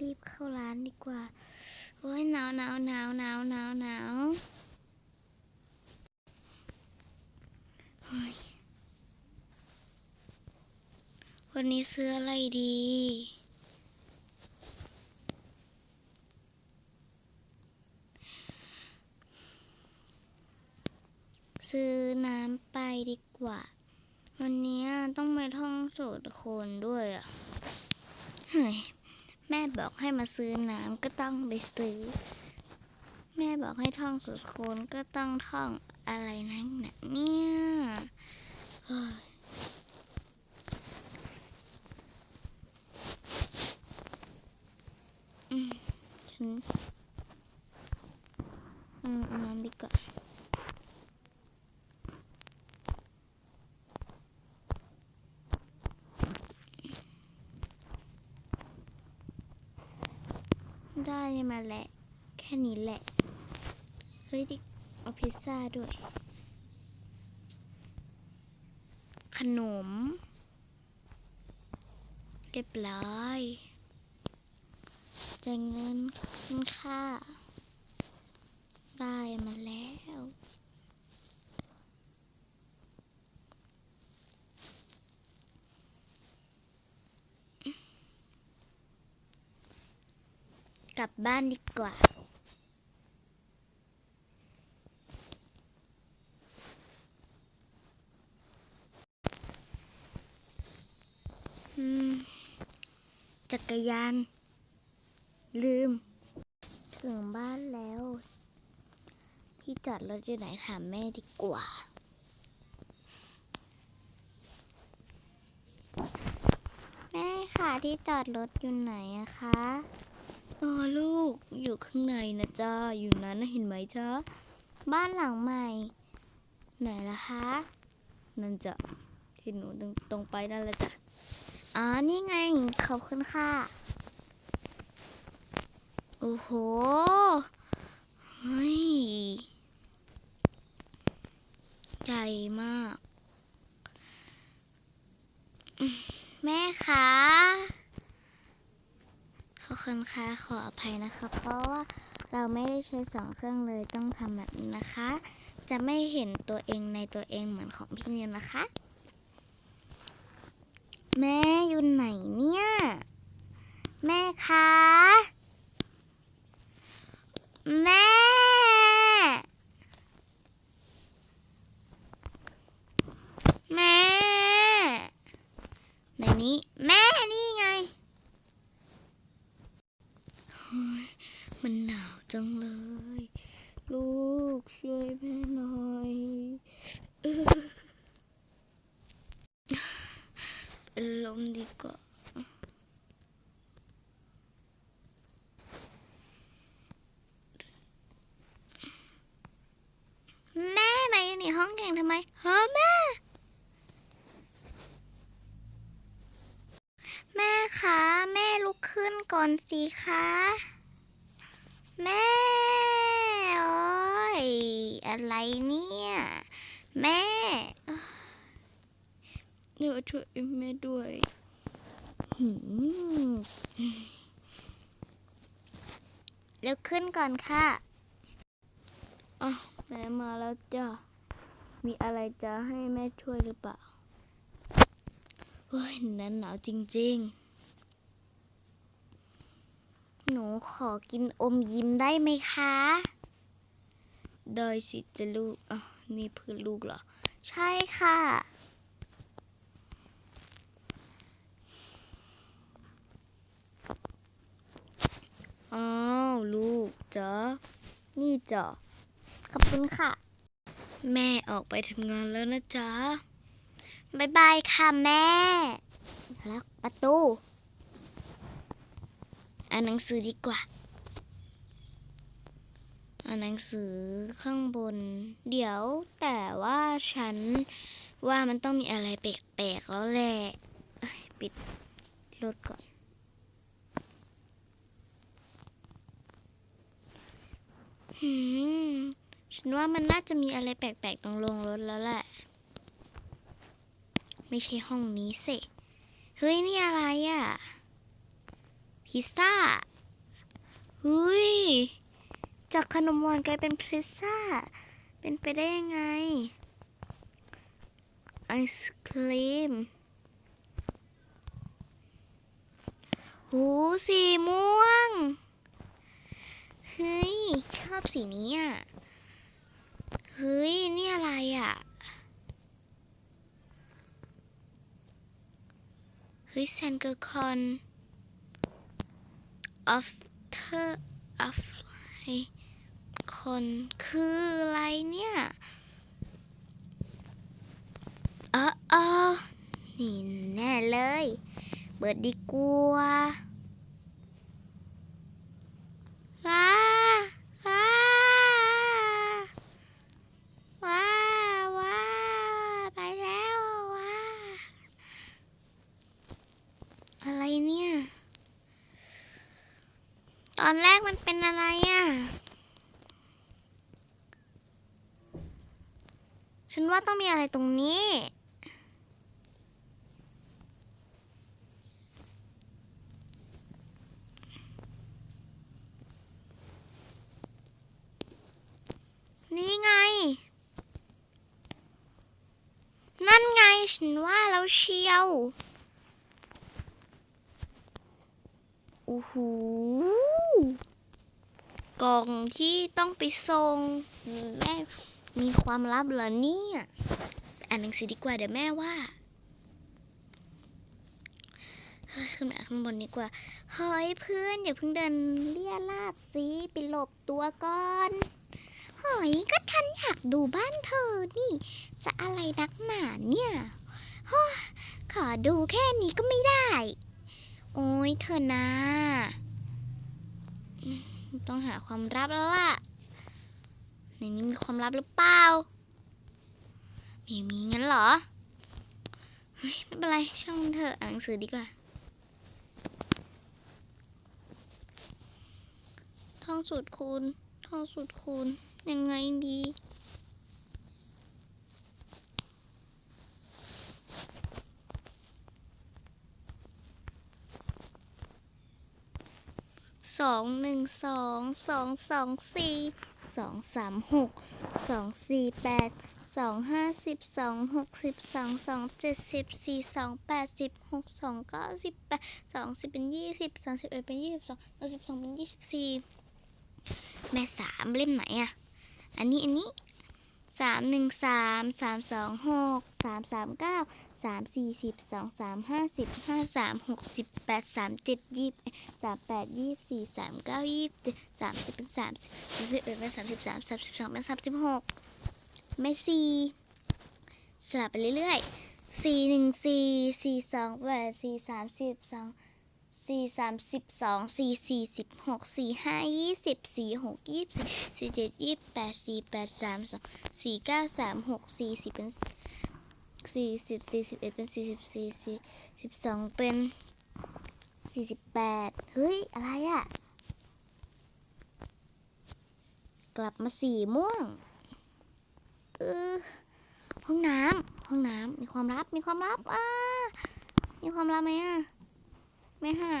รีบเข้าร้านดีกว่า โอ้ยหนาวหนาวหนาวหนาวหนาวหนาวยวันนี้ซื้ออะไรดีซื้อน้ำไปดีกว่า วันนี้ต้องไปท่องสูตรโคนด้วยอะ เฮ้ย แม่บอกให้มาซื้อน้ำก็ต้องไปซื้อ แม่บอกให้ท่องสูตรโคนก็ต้องท่องอะไรนั่นนะเนี่ยเฮ้ยอืมฉันอืมเอาน้ำดีกว่า ได้มาแหละ แค่นี้แหละ เฮ้ยดิเอาพิซซ่าด้วย ขนม เรียบร้อยจ่ายเงินคุณค่า ได้มาแล้ว กลับบ้านดีกว่า จักรยาน ลืม ถึงบ้านแล้ว พี่จอดรถอยู่ไหนถามแม่ดีกว่าแม่ค่ะที่จอดรถอยู่ไหนอะคะ อ๋อลูกอยู่ข้างในนะจ้าอยู่นั้นนะเห็นไหมจ้าบ้านหลังใหม่ ไหนล่ะคะ นั่นจะที่หนูตรงตรงไปนั่นแหละจ้ะอ๋อนี่ไงขอบคุณค่ะ โอ้โหเฮ้ยใหญ่มากอืมแม่คะ ขอคุณค่ะขออภัยนะคะ เพราะว่าเราไม่ได้ใช้สองเครื่องเลยต้องทำแบบนี้นะคะ จะไม่เห็นตัวเองในตัวเองเหมือนของพี่นิวนะคะ แม่อยู่ไหนเนี่ย แม่คะแม่แม่ในนี้แม่นี่ไง มันหนาวจังเลย ลูกช่วยแม่หน่อยเป็นลมดีกว่าแม่มาอยู่ในห้องแข่งทำไม แม่คะ แม่ลุกขึ้ นก่อนสิคะ แม่โอ้ยอะไรเนี่ย แม่เดี๋ยวช่วยแม่ด้วยหืมเร็วขึ้นก่อนค่ะอ๋อแม่มาแล้วจ้ะ มีอะไรจะให้แม่ช่วยหรือเปล่า เฮ้ยนั้นหนาวจริง ๆ หนูขอกินอมยิ้มได้ไหมคะ ได้สิจะลูกอะนี่เพื่อลูกเหรอ ใช่ค่ะ อ้าวลูกจ๋านี่จ๋าขอบคุณค่ะ แม่ออกไปทำงานแล้วนะจ๊ะบายบายค่ะแม่ล็อกประตู อ่านหนังสือดีกว่า อ่านหนังสือข้างบน เดี๋ยวแต่ว่าฉันว่ามันต้องมีอะไรแปลกๆแล้วแหละปิดรถก่อน หืม ฉันว่ามันน่าจะมีอะไรแปลกๆตรงลงรถแล้วแหละ ไม่ใช่ห้องนี้สิ เฮ้ย นี่อะไรอะ่ะ พิซซ่าเฮ้ย จากขนมหวานกลายเป็นพิซซ่า เป็นไปได้ยังไง ไอศครีมหูสีม่วง เฮ้ย ชอบสีนี้อะ เฮ้ย นี่อะไรอะ เฮ้ยแซนเกอร์คอน after after คนคืออะไรเนี่ยเออเออนี่แน่เลย เบิดดีกว่าว้าว้าว้าไปแล้วว้าอะไรเนี่ย ตอนแรกมันเป็นอะไรอะ ฉันว่าต้องมีอะไรตรงนี้ นี่ไง นั่นไง ฉันว่าแล้วเชียวโอ้โหกล่องที่ต้องไปส่งแม่มีความลับเหรอเนี่ยอ่านหนังสือดีกว่าเดี๋ยวแม่ว่าเฮ้ยขึ้นมาข้างบนดีกว่า เฮ้ยเพื่อนอย่าเพิ่งเดินเลี่ยลาดสิไปหลบตัวก่อนเฮ้ยก็ฉันอยากดูบ้านเธอนี่ จะอะไรนักหนาเนี่ยขอดูแค่นี้ก็ไม่ได้ โอ้ยเธอนะต้องหาความลับแล้วล่ะ ในนี้มีความลับหรือเปล่าไม่มีงั้นเหรอ เฮ้ย ไม่เป็นไร ช่างเถอะอ่านหนังสือดีกว่า ท่องสูตรคูณ ท่องสูตรคูณ ยังไงดี สองหนึ่งสองสองสองสี่สองสามหกสองสี่แปดสองห้าสิบสองหกสิบสองสองเจ็ดสิบสี่สองแปดสิบหกสองเก้าสิบแปดสองสิบเป็นยี่สิบสองสิบเอ็ดเป็นยี่สิบสองสองสิบสองเป็นยี่สิบสี่แม่สามเล่มไหนอะอันนี้อันนี้ สามหนึ่งสามสามสองหกสามสามเก้าสามสี่สิบสองสามห้าสิบห้าสามหกสิบแปดสามเจ็ดยี่สามแปดยี่สี่สามเก้ายี่สิบเจ็ดสามสิบเป็นสามสิบสามสิบเอ็ดเป็นสามสิบสามสามสิบสองเป็นสามสิบหกไม่สี่สลับไปเรื่อยๆสี่หนึ่งสี่สี่สองแปดสี่สามสิบสอง สี่สามสิบสองสี่สี่สิบหกสี่ห้ายี่สิบสี่หกยี่สิบสี่เจ็ดยี่สิบแปดสี่แปดสามสองสี่เก้าสามหกสี่สิบเป็นสี่สิบสี่สิบเอ็ดเป็นสี่สิบสี่สี่สิบสองเป็นสี่สิบแปดเฮ้ย อะไรอะ่ะกลับมาสีม่วงเออห้องน้ำห้องน้ำมีความลับมีความลับอ่ามีความลับไหมอะ ไม่ห่า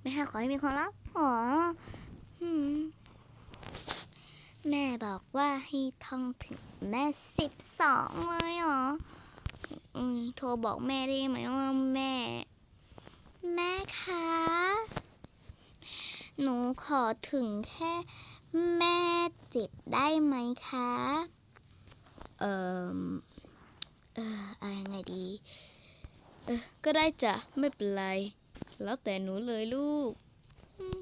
ไม่ห่าขอให้มีความลับอ๋อแม่บอกว่าให้ท่องถึงแม่สิบสองเลยเหรออโทรบอกแม่ได้ไหมว่าแม่ แม่คะ หนูขอถึงแค่แม่เจ็ดได้ไหมคะ เอ่อ เอออะไรยังไงดี เออก็ได้จ้ะ ไม่เป็นไร แล้วแต่หนูเลยลูกอืม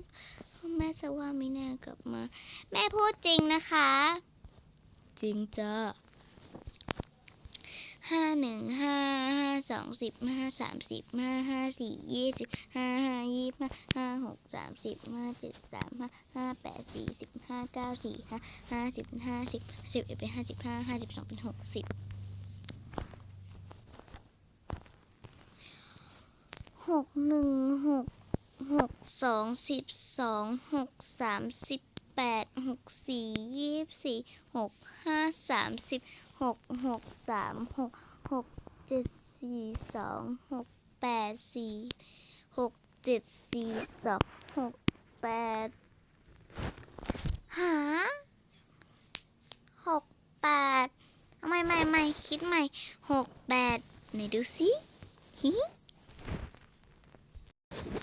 แม่จะว่าไม่แน่กลับมา แม่พูดจริงนะคะ จริงจ้ะห้าหนึ่งห้าห้าสองสิบห้าสามสิบห้าห้าสี่ยี่สิบห้าห้ายี่สิบห้าห้าหกสามสิบห้าเจ็ดสามห้าห้าแปดสี่สิบห้าเก้าสี่ห้าห้าสิบเป็นห้าสิบสิบเอ็ดเป็นห้าสิบห้าห้าสิบสองเป็นหกสิบ หกหนึ่งหกหกสองสิบสองหกสามสิบแปดหกสี่ยี่สี่หกห้าสามสิบหกหกสามหกหกเจ็ดสี่สองหกแปดสี่หกเจ็ดสี่สองหกแปดหาหกแปดเอาไม่ไม่ไม่คิดใหม่หกแปดไหนดูสิฮิ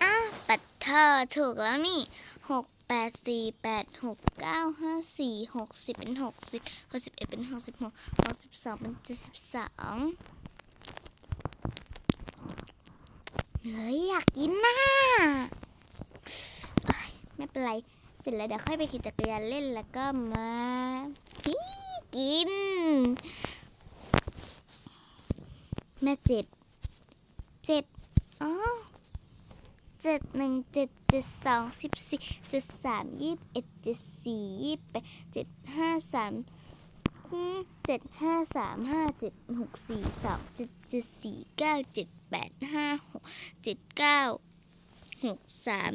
อะปัดเธ อถูกแล้วนี่หกแปดสี่แปดหกเก้าห้าสี่หกสิบเป็นหกสิบหกสิบเอ็ดเป็นหกสิบหกหกสิบสองเป็นเจ็ดสิบสองเฮ้ยอยากกินน่ะไม่เป็นไร เสร็จแล้วเดี๋ยวค่อยไปขี่จักรยานเล่นแล้วก็มาอีกิน แม่เจ็ด เจ็ดอ๋อ เจ็ดหนึ่งเจ็ดเจ็ดสองสิบสี่เจ็ดสามยี่สิบเอ็ดเจ็ดสี่ยี่สิบแปดเจ็ดห้าสามเจ็ดห้าสามห้าเจ็ดหกสี่สองเจ็ดเจ็ดสี่เก้าเจ็ดแปดห้าหกเจ็ดเก้าหกสาม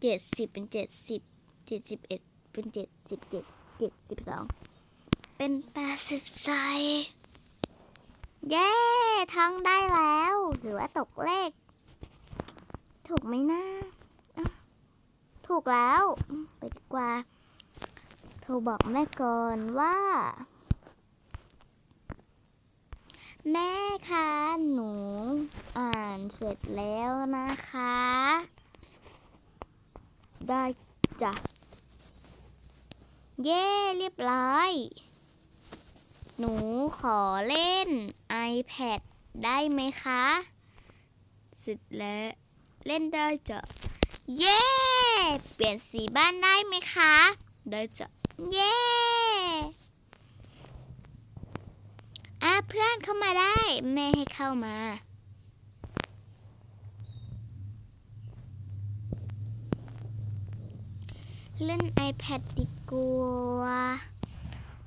เจ็ดสิบเป็นเจ็ดสิบเจ็ดสิบเอ็ดเป็นเจ็ดสิบเจ็ดเจ็ดสิบสองเป็นแปดสิบไซ เย้ท่องได้แล้ว หรือว่าตกเลข ถูกไหมนะถูกแล้ว ไปดีกว่า โทรบอกแม่ก่อนว่า แม่คะหนูอ่านเสร็จแล้วนะคะ ได้จ้ะ เย้ เรียบร้อย หนูขอเล่น iPad ได้ไหมคะสร็จแล้วเล่นได้จ้ะ เย้ เปลี่ยนสีบ้านได้ไหมคะ ได้จ้ะ เย้อะเพื่อนเข้ามาได้ แม่ให้เข้ามา เล่น iPad ดีกว่า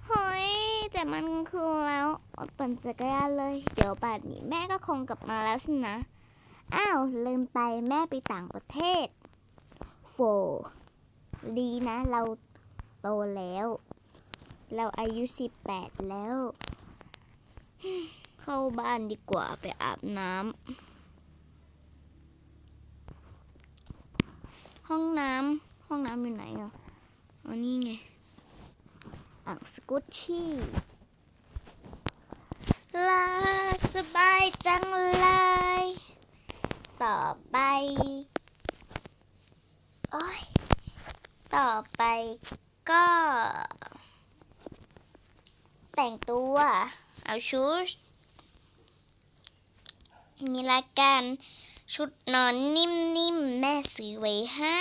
เฮ้ย แต่มันคือแล้วอดปั่นจักรยานเลย เดี๋ยวป่านนี้แม่ก็คงกลับมาแล้วสินะ อ้าว ลืมไปแม่ไปต่างประเทศ โฟ ดีนะ เราโตแล้ว เราอายุสิบแปดแล้ว เข้าบ้านดีกว่าไปอาบน้ำห้องน้ำห้องน้ำอยู่ไหนอะอ๋อนี่ไง อ่างสกุชชี่ลาสบายจังเลย ต่อไป โอ้ย ต่อไปก็ แต่งตัว เอาชุด นี่ละกัน ชุดนอนนิ่มๆ แม่ซื้อไว้ให้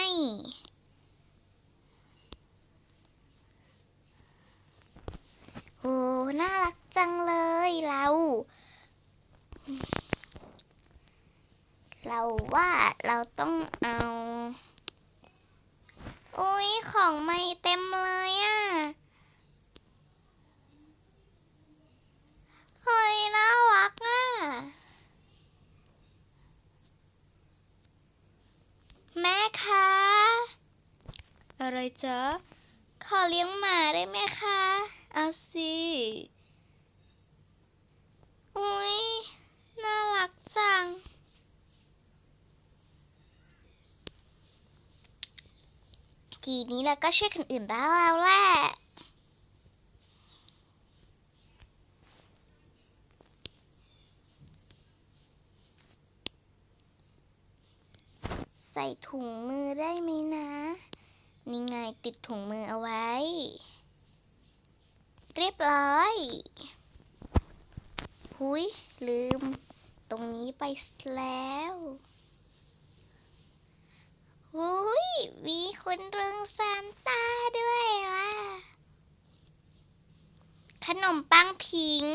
อ้น่ารักจังเลยเรา เราว่าเราต้องเอาโอ้ยของไม่เต็มเลยอะ่ะเฮ้ยน่ารักอะ แม่คะอะไรจ๊ะขอเลี้ยงหมาได้ไหมคะ เอาสิอุ้ยน่ารักจัง ทีนี้เราก็ช่วยคนอื่นได้แล้วแหละใส่ถุงมือได้ไหมนะ นี่ไงติดถุงมือเอาไว้ เรียบร้อย หุยลืม ตรงนี้ไปแล้วหุยมีคนเริงซานต้าด้วยล่ะ ขนมปังผิง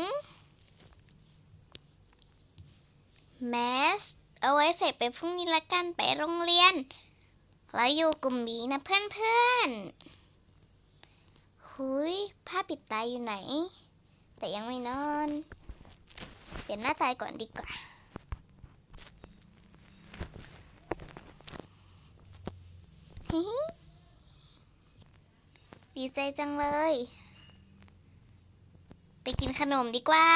แมส เอาไว้ใส่ไปพรุ่งนี้ละกันไปโรงเรียน แล้วอยู่กลุ่มบีนะเพื่อนๆ หุยผ้าปิดตาอยู่ไหน แต่ยังไม่นอน เปลี่ยนหน้าตาก่อนดีกว่าฮิฮิดีใจจังเลย ไปกินขนมดีกว่า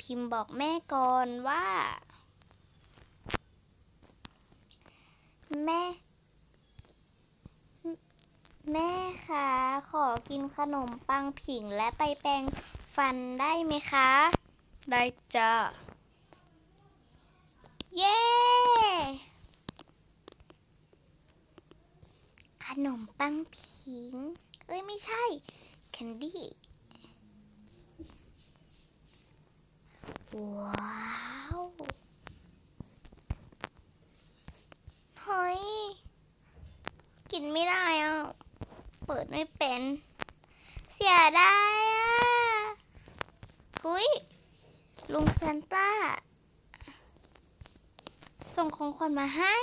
พิมพ์บอกแม่ก่อนว่า แม่ แม่คะขอกินขนมปังผิงและไปแปรงฟันได้ไหมคะ ได้จ้าเย้ ขนมปังผิง เอ้ยไม่ใช่แคนดี้ ว้าวเฮ้ย กินไม่ได้อะ เปิดไม่เป็น เสียดายอะหุยลุงซานต้า ส่ง ของขวัญมาให้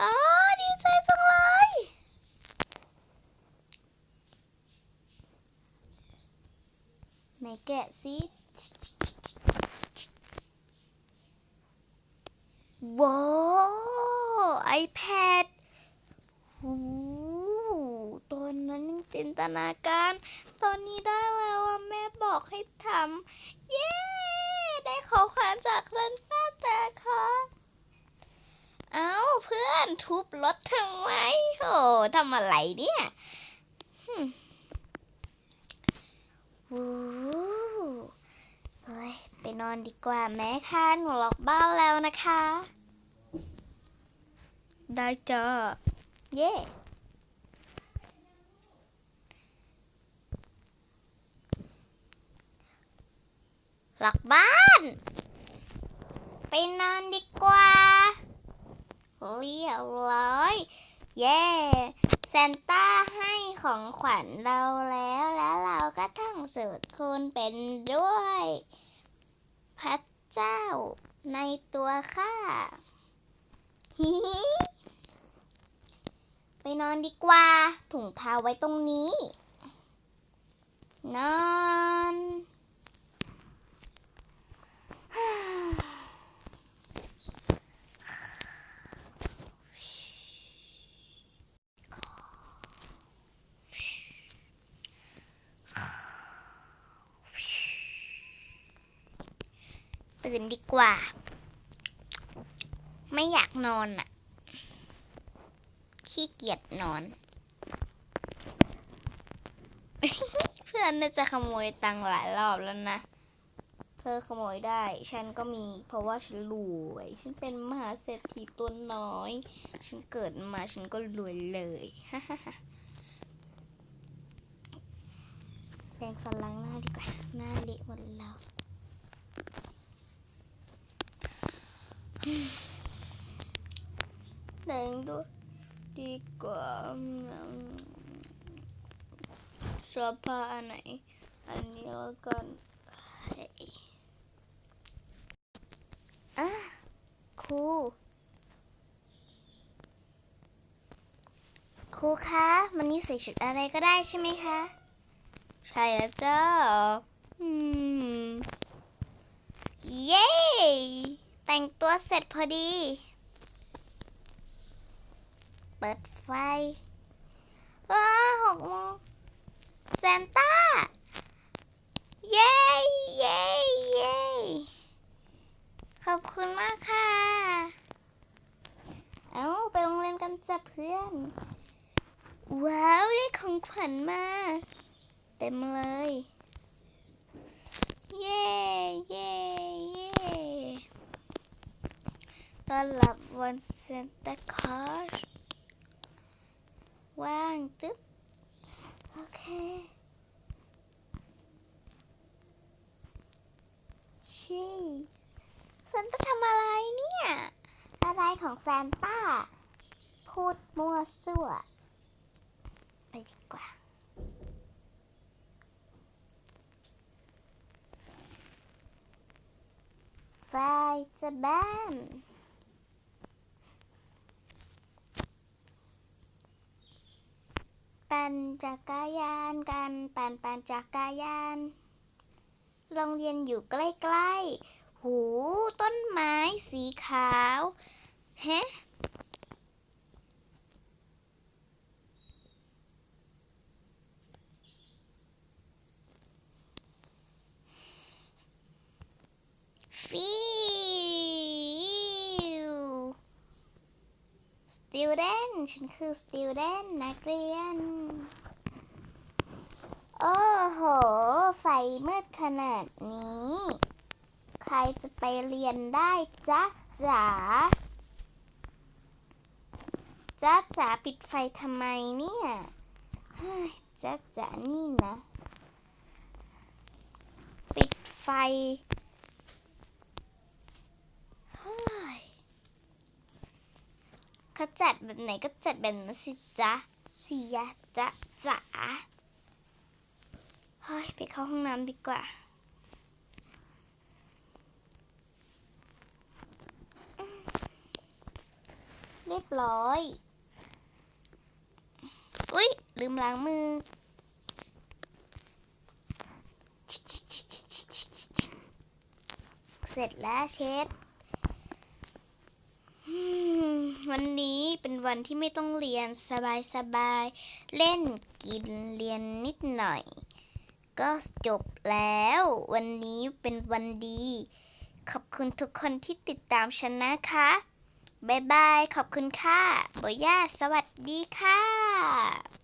อ๋อดีใจจังเลยไหนแกะสิว้าวไอแพดหูตอนนั้นยังจินตนาการ ตอนนี้ได้แล้วแม่บอกให้ทำ เย้ ได้ของขวัญจากรันป้าแต่ค่ะเอ้าเพื่อนทุบรถทำไมโอ้ทำอะไรเนี่ยหึ่มวู้เฮ้ยไปนอนดีกว่าแม่ค่ะหนูล็อกบ้านแล้วนะคะ ได้จ้าเย่ หลักบ้าน ไปนอนดีกว่า เรียบร้อย เย่ซนต้าให้ของขวัญเราแล้วแล้วเราก็ต้งสืบคุณเป็นด้วย พระเจ้าในตัวข้าฮิฮิไปนอนดีกว่า ถุงเท้าไว้ตรงนี้ นอน ตื่นดีกว่า ไม่อยากนอนอะ ขี้เกียจนอน เพื่อนน่าจะขโมยตังค์หลายรอบแล้วนะ เธอขโมยได้ ฉันก็มี เพราะว่าฉันรวย ฉันเป็นมหาเศรษฐีตัวน้อย ฉันเกิดมาฉันก็รวยเลยแปรงฟันล้างหน้าดีกว่า หน้าเละหมดแล้วแต่งตัวดีกว่าเสื้อผ้าอันไหน อันนี้แล้วกันเฮ้ อะครูครูคะวันนี้ใส่ชุดอะไรก็ได้ใช่ไหมคะ ใช่แล้วเจ้าอืมเย้ แต่งตัวเสร็จพอดี เปิดไฟ ว้าหกโมงซานต้า เย้ เย้ เย้ ขอบคุณมากค่ะ เอาไปโรงเรียนกันจ้ะเพื่อน ว้าวได้ของขวัญมา เต็มเลย เย้เย้เย้ต้อนรับวันเซนตาคลอสว่างตึ๊บโอเคชี ซานต้าทำอะไรเนี่ย อะไรของซนต้า พูดมั่วซั่ว ไปดีกว่า ไฟจะบ้านปั่นจักรยานกัน ปั่นปั่นจักรยาน โรงเรียนอยู่ใกล้ ๆ หู ต้นไม้สีขาวเฮ้ฟิวสติวเดนฉันคือสติวเดนนักเรียน โอ้โห ไฟมืดขนาดนี้ รจะไปเรียนได้จ๊ะจ๋าจ๊ะจ๋าปิดไฟทำไมเนี่ยเฮ้ยจ๊ะจ๋านี่นะ ปิดไฟเฮ้ยเขาจัดแบบไหนก็จัดแบบนั้นสิจ๊ะสิยะจ๊ะจ๋าเฮ้ยไปเข้าห้องน้ำดีกว่า รียบร้อย อุ๊ย ลืมล้างมือ เสร็จแล้วเช็ด วันนี้เป็นวันที่ไม่ต้องเรียนสบายสบาย เล่นกินเรียนนิดหน่อย ก็จบแล้ว วันนี้เป็นวันดี ขอบคุณทุกคนที่ติดตามฉันนะคะ บายบาย ขอบคุณค่ะโบย่าสวัสดีค่ะ